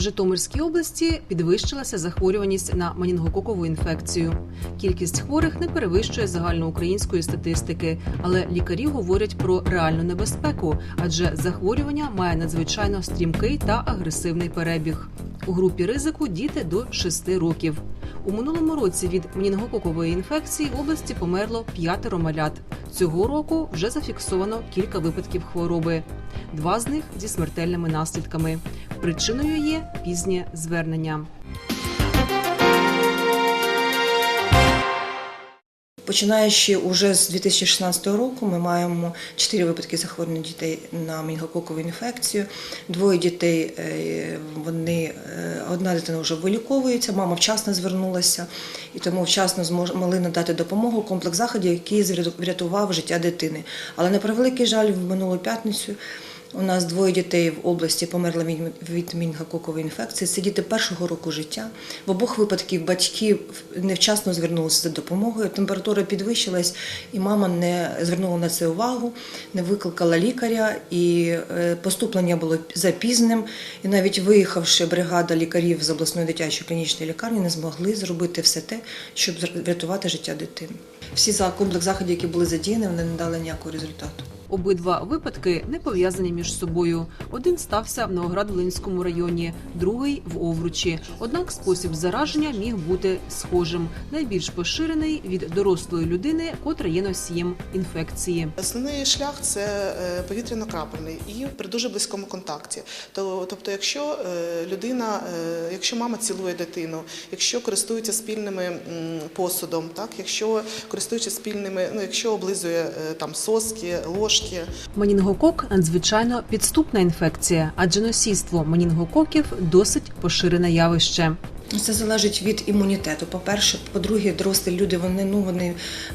Житомирській області підвищилася захворюваність на менінгококову інфекцію. Кількість хворих не перевищує загальноукраїнської статистики, але лікарі говорять про реальну небезпеку, адже захворювання має надзвичайно стрімкий та агресивний перебіг. У групі ризику діти до 6 років. У минулому році від менінгококової інфекції в області померло п'ятеро малят. Цього року вже зафіксовано кілька випадків хвороби. Два з них зі смертельними наслідками. Причиною є пізнє звернення. Починаючи уже з 2016 року, ми маємо 4 випадки захворювання дітей на менінгококову інфекцію. Двоє дітей, е, вони, е, одна дитина вже виліковується, мама вчасно звернулася і тому вчасно змогли надати допомогу, комплекс заходів, який врятував життя дитини. Але на превеликий жаль, в минулу п'ятницю у нас двоє дітей в області померли від- мінгококової інфекції. Це діти першого року життя. В обох випадків батьки невчасно звернулися за допомогою. Температура підвищилась, і мама не звернула на це увагу, не викликала лікаря, і е, поступлення було запізненим. І навіть виїхавши бригада лікарів з обласної дитячої клінічної лікарні, не змогли зробити все те, щоб врятувати життя дитини. Всі комплекс заходів, які були задіяні, вони не дали ніякого результату. Обидва випадки не пов'язані між собою. Один стався в Новоград-Волинському районі, другий в Овручі. Однак спосіб зараження міг бути схожим. Найбільш поширений від дорослої людини, котра є носієм інфекції. Основний шлях це е, повітряно-крапельний і при дуже близькому контакті. Тобто, якщо е, людина, е, якщо мама цілує дитину, якщо користується спільними посудом, так якщо користується спільними, ну якщо облизує там соски, ложки. Менінгокок надзвичайно підступна інфекція, адже носійство менінгококів досить поширене явище. Це залежить від імунітету. По-перше, по-друге, дорослі люди вони ну вони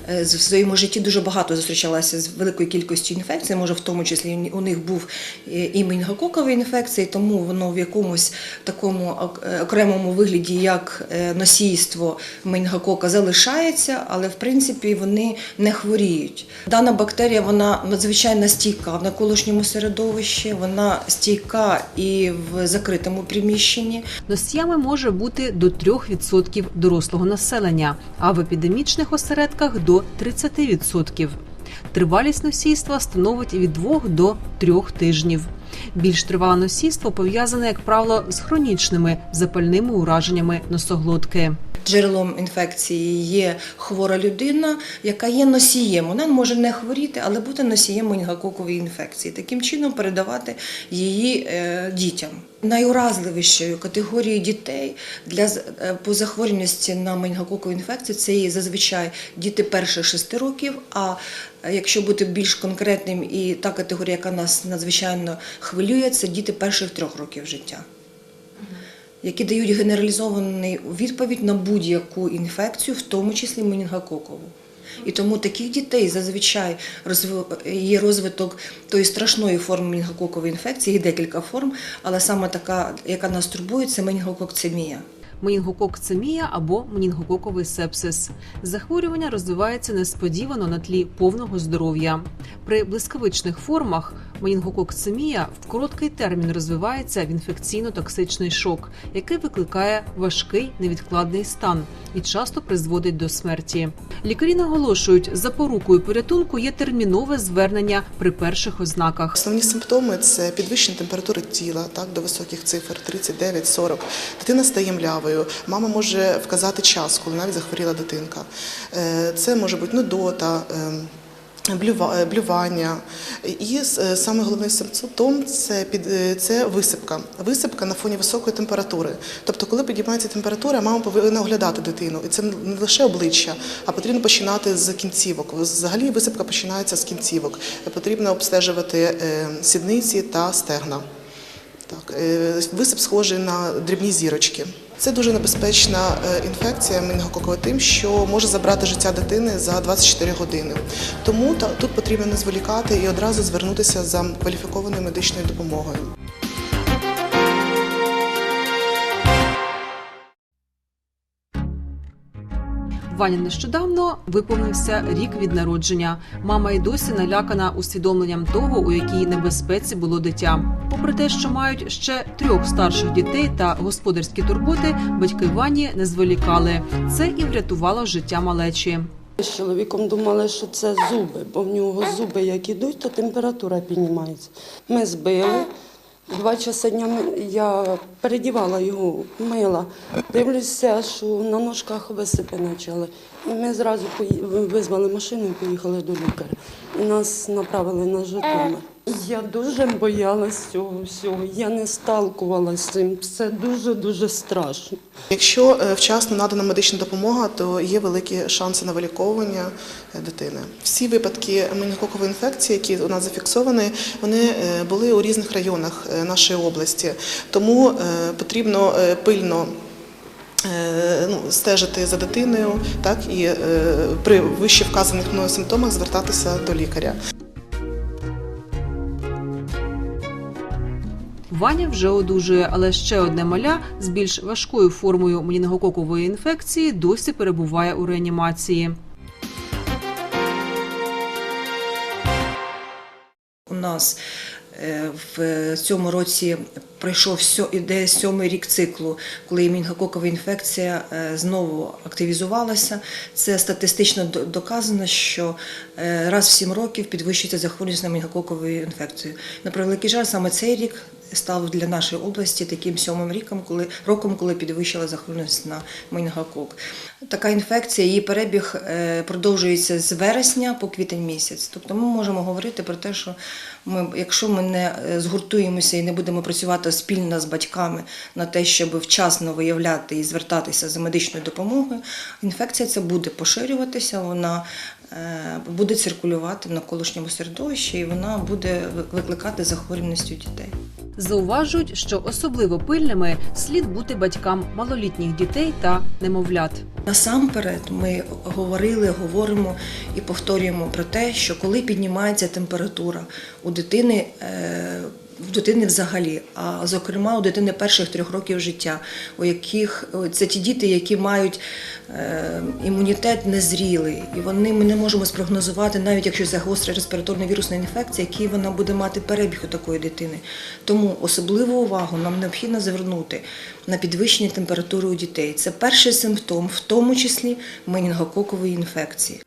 е, в своєму житті дуже багато зустрічалися з великою кількістю інфекцій. Може, в тому числі у них був е, і менінгококова інфекція, тому воно в якомусь такому е, окремому вигляді, як носійство менінгокока, залишається, але в принципі вони не хворіють. Дана бактерія вона надзвичайно стійка в навколишньому середовищі, вона стійка і в закритому приміщенні. Носіями може бути до 3% дорослого населення, а в епідемічних осередках до 30%. Тривалість носійства становить від 2 до 3 тижнів. Більш тривале носійство пов'язане, як правило, з хронічними запальними ураженнями носоглотки. Джерелом інфекції є хвора людина, яка є носієм. Вона може не хворіти, але бути носієм менінгококової інфекції. Таким чином передавати її е, дітям. Найуразливішою категорією дітей для е, по захворюваності на менінгококову інфекцію це є зазвичай діти перших 6 років. А е, якщо бути більш конкретним, і та категорія, яка нас надзвичайно хвилює, це діти перших трьох років життя які дають генералізовану відповідь на будь-яку інфекцію, в тому числі менінгококову. І тому таких дітей зазвичай є розвиток тої страшної форми менінгококової інфекції, є декілька форм, але саме така, яка нас турбує, це менінгококцемія. Менінгококцемія або менінгококовий сепсис. Захворювання розвивається несподівано на тлі повного здоров'я. При блискавичних формах менінгококцемія в короткий термін розвивається в інфекційно-токсичний шок, який викликає важкий невідкладний стан і часто призводить до смерті. Лікарі наголошують, запорукою порятунку є термінове звернення при перших ознаках. Основні симптоми це підвищення температури тіла, так до високих цифр 39-40. Дитина стає млявою. Мама може вказати час, коли навіть захворіла дитинка. Е, Це може бути нудота. Е, Блювання і е, саме головний симптом це під е, це висипка. Висипка на фоні високої температури. Тобто, коли підіймається температура, мама повинна оглядати дитину, і це не лише обличчя, а потрібно починати з кінцівок. Взагалі висипка починається з кінцівок. Потрібно обстежувати сідниці та стегна. Так, висип схожий на дрібні зірочки. Це дуже небезпечна е, інфекція менінгококова тим, що може забрати життя дитини за 24 години. Тому тут потрібно не зволікати і одразу звернутися за кваліфікованою медичною допомогою. Ваня нещодавно виповнився рік від народження. Мама й досі налякана усвідомленням того, у якій небезпеці було дитя. Попри те, що мають ще трьох старших дітей та господарські турботи, батьки Вані не зволікали. Це і врятувало життя малечі. З чоловіком думали, що це зуби, бо в нього зуби як ідуть, то температура піднімається. Ми збили. Два часи дня я передівала його, мила. Дивлюся, що на ножках висипи почали. І ми зразу визвали машину і поїхали до лікаря. І нас направили на Житомир. Я дуже боялась цього всього. Я не сталкувалася з цим. Це дуже-дуже страшно. Якщо е, вчасно надана медична допомога, то є великі шанси на виліковування е, дитини. Всі випадки менінгококової інфекції, які у нас зафіксовані, вони е, були у різних районах нашої області. Тому потрібно е, пильно. е, Ну, стежити за дитиною, так і е, при вище вказаних мною симптомах звертатися до лікаря. Ваня вже одужує, але ще одне маля з більш важкою формою менінгококової інфекції досі перебуває у реанімації. У нас в цьому році пройшов іде сьомий рік циклу, коли мінгококова інфекція е, знову активізувалася. Це статистично до- доказано, що е, раз в сім років підвищується захворюваність на мінгококову інфекцію. На превеликий жаль, саме цей рік став для нашої області таким сьомим роком, коли роком, коли підвищила захворюваність на менінгокок. Така інфекція, її перебіг е, продовжується з вересня по квітень місяць. Тобто ми можемо говорити про те, що ми, якщо ми не е, згуртуємося і не будемо працювати спільно з батьками на те, щоб вчасно виявляти і звертатися за медичною допомогою, інфекція ця буде поширюватися, вона буде циркулювати в навколишньому середовищі і вона буде викликати захворюваність у дітей. Зауважують, що особливо пильними слід бути батькам малолітніх дітей та немовлят. Насамперед ми говорили, говоримо і повторюємо про те, що коли піднімається температура у дитини. В дитини взагалі, а зокрема у дитини перших трьох років життя, у яких це ті діти, які мають е, імунітет незрілий, і вони ми не можемо спрогнозувати, навіть якщо це гостра респіраторна вірусна інфекція, який вона буде мати перебіг у такої дитини. Тому особливу увагу нам необхідно звернути на підвищення температури у дітей. Це перший симптом, в тому числі менінгококової інфекції.